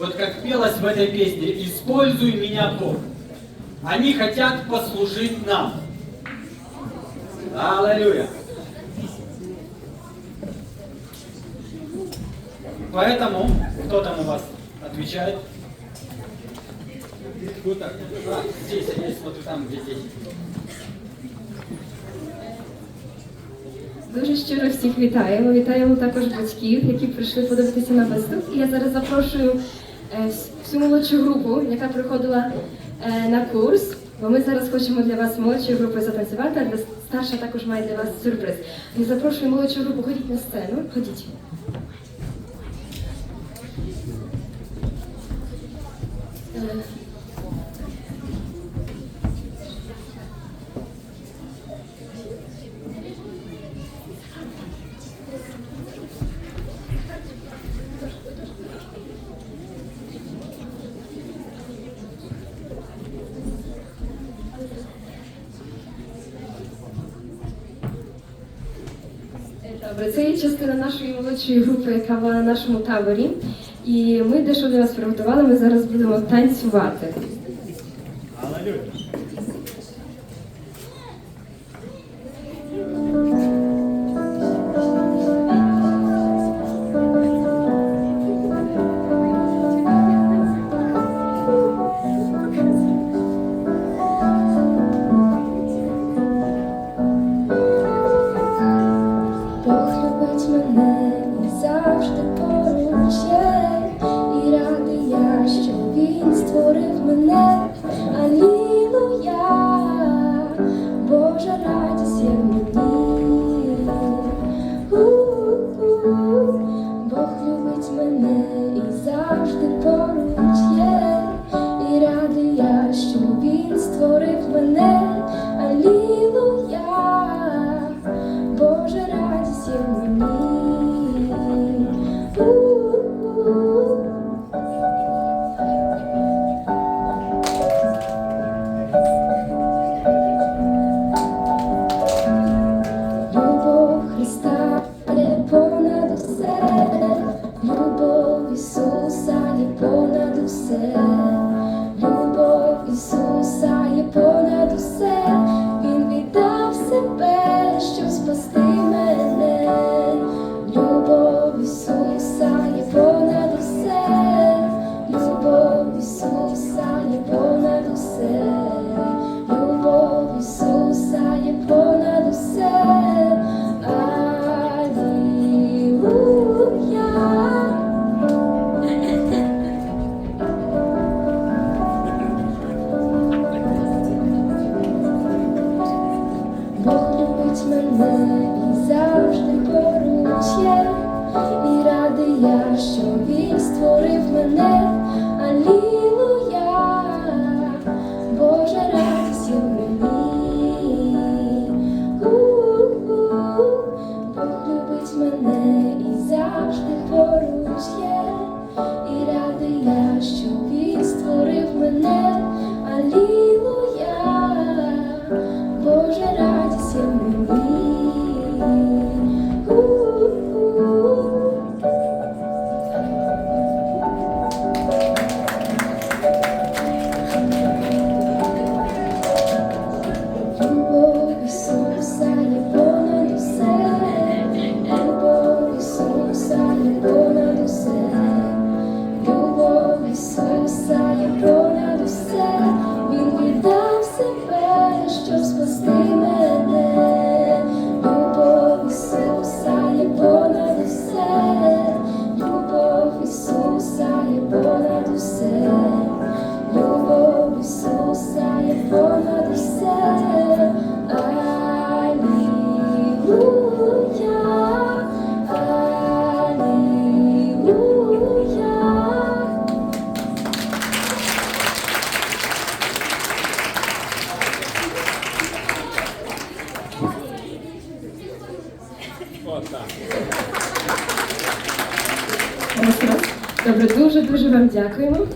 Вот как пелось в этой песне, «Используй меня, Бог». Они хотят послужить нам. Аллилуйя. Поэтому, кто там у вас отвечает? Кто так? А, здесь, я смотрю, там, где здесь. Дуже щиро всіх вітаємо. Вітаємо також батьків, які прийшли подивитися на виступ. І я зараз запрошую е, всю молодшу групу, яка приходила е, на курс. Бо ми зараз хочемо для вас молодшої групи затанцювати, а для старша також має для вас сюрприз. Ми запрошую молодшу групу, ходіть на сцену. Ходіть. Е, Добре, це є частина нашої молодшої групи, яка була на нашому таборі. І ми дещо для вас приготували. Ми зараз будемо танцювати. Мене і завжди поруч є, і радий я, що він створив мене. Алілуя, Божа радість мені. Любить мене і завжди поруч і радий я, що понад. Алілуя, Алілуя. Добре, дуже дуже вам дякуємо.